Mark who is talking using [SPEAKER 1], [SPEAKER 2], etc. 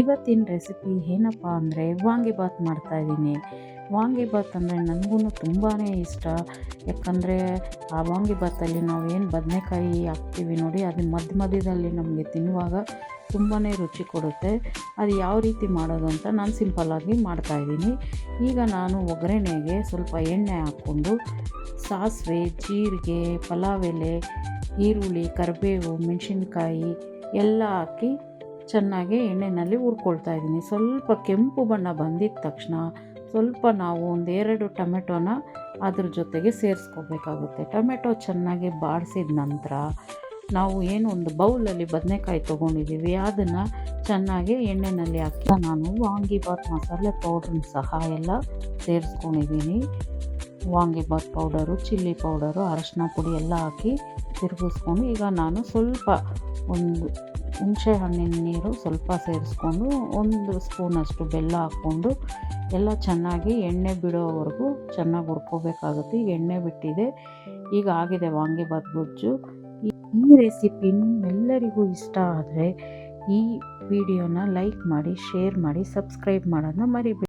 [SPEAKER 1] ಇವತ್ತಿನ ರೆಸಿಪಿ ಏನಪ್ಪ ಅಂದರೆ ವಾಂಗಿಬಾತ್ ಮಾಡ್ತಾಯಿದ್ದೀನಿ ವಾಂಗಿಬಾತ್ ಅಂದರೆ ನನಗೂ ತುಂಬಾ ಇಷ್ಟ. ಯಾಕಂದರೆ ಆ ವಾಂಗಿಬಾತಲ್ಲಿ ನಾವು ಏನು ಬದನೆಕಾಯಿ ಹಾಕ್ತೀವಿ ನೋಡಿ, ಅದು ಮಧ್ಯ ಮಧ್ಯದಲ್ಲಿ ನಮಗೆ ತಿನ್ನುವಾಗ ತುಂಬಾ ರುಚಿ ಕೊಡುತ್ತೆ. ಅದು ಯಾವ ರೀತಿ ಮಾಡೋದು ಅಂತ ನಾನು ಸಿಂಪಲ್ಲಾಗಿ ಮಾಡ್ತಾಯಿದ್ದೀನಿ ಈಗ ನಾನು ಒಗ್ಗರಣೆಗೆ ಸ್ವಲ್ಪ ಎಣ್ಣೆ ಹಾಕ್ಕೊಂಡು ಸಾಸಿವೆ, ಜೀರಿಗೆ, ಪಲಾವ್ ಎಲೆ, ಈರುಳ್ಳಿ, ಕರಿಬೇವು, ಮೆಣಸಿನ್ಕಾಯಿ ಎಲ್ಲ ಹಾಕಿ ಚೆನ್ನಾಗಿ ಎಣ್ಣೆಯಲ್ಲಿ ಹುರ್ಕೊಳ್ತಾ ಇದ್ದೀನಿ. ಸ್ವಲ್ಪ ಕೆಂಪು ಬಣ್ಣ ಬಂದಿದ್ದ ತಕ್ಷಣ ಸ್ವಲ್ಪ ನಾವು ಒಂದೆರಡು ಟೊಮೆಟೊನ ಅದ್ರ ಜೊತೆಗೆ ಸೇರಿಸ್ಕೋಬೇಕಾಗುತ್ತೆ. ಟೊಮೆಟೊ ಚೆನ್ನಾಗಿ ಬಾಡಿಸಿದ ನಂತರ ನಾವು ಏನು ಒಂದು ಬೌಲಲ್ಲಿ ಬದನೆಕಾಯಿ ತೊಗೊಂಡಿದ್ದೀವಿ. ಅದನ್ನು ಚೆನ್ನಾಗಿ ಎಣ್ಣೆಯಲ್ಲಿ ಹಾಕಿ ನಾನು ವಾಂಗಿಬಾತ್ ಮಸಾಲೆ ಪೌಡ್ರನ್ನ ಸಹ ಎಲ್ಲ ಸೇರಿಸ್ಕೊಂಡಿದ್ದೀನಿ. ವಾಂಗಿಬಾತ್ ಪೌಡರು, ಚಿಲ್ಲಿ ಪೌಡರು, ಅರಶಿನ ಪುಡಿ ಎಲ್ಲ ಹಾಕಿ ತಿರುಗಿಸ್ಕೊಂಡು ಈಗ ನಾನು ಸ್ವಲ್ಪ ಒಂದು ಹುಣಸೆ ಹಣ್ಣಿನ ನೀರು ಸ್ವಲ್ಪ ಸೇರಿಸ್ಕೊಂಡು ಒಂದು ಸ್ಪೂನಷ್ಟು ಬೆಲ್ಲ ಹಾಕ್ಕೊಂಡು ಎಲ್ಲ ಚೆನ್ನಾಗಿ ಎಣ್ಣೆ ಬಿಡೋವರೆಗೂ ಚೆನ್ನಾಗಿ ಹುರ್ಕೋಬೇಕಾಗುತ್ತೆ. ಎಣ್ಣೆ ಬಿಟ್ಟಿದೆ. ಈಗ ಆಗಿದೆ ವಾಂಗಿಬಾತ್ ಗೊಜ್ಜು. ಈ ರೆಸಿಪಿ ನಿಮ್ಮೆಲ್ಲರಿಗೂ ಇಷ್ಟ ಆದರೆ ಈ ವಿಡಿಯೋನ ಲೈಕ್ ಮಾಡಿ, ಶೇರ್ ಮಾಡಿ, ಸಬ್ಸ್ಕ್ರೈಬ್ ಮಾಡೋದನ್ನ ಮರಿಬೇಡಿ.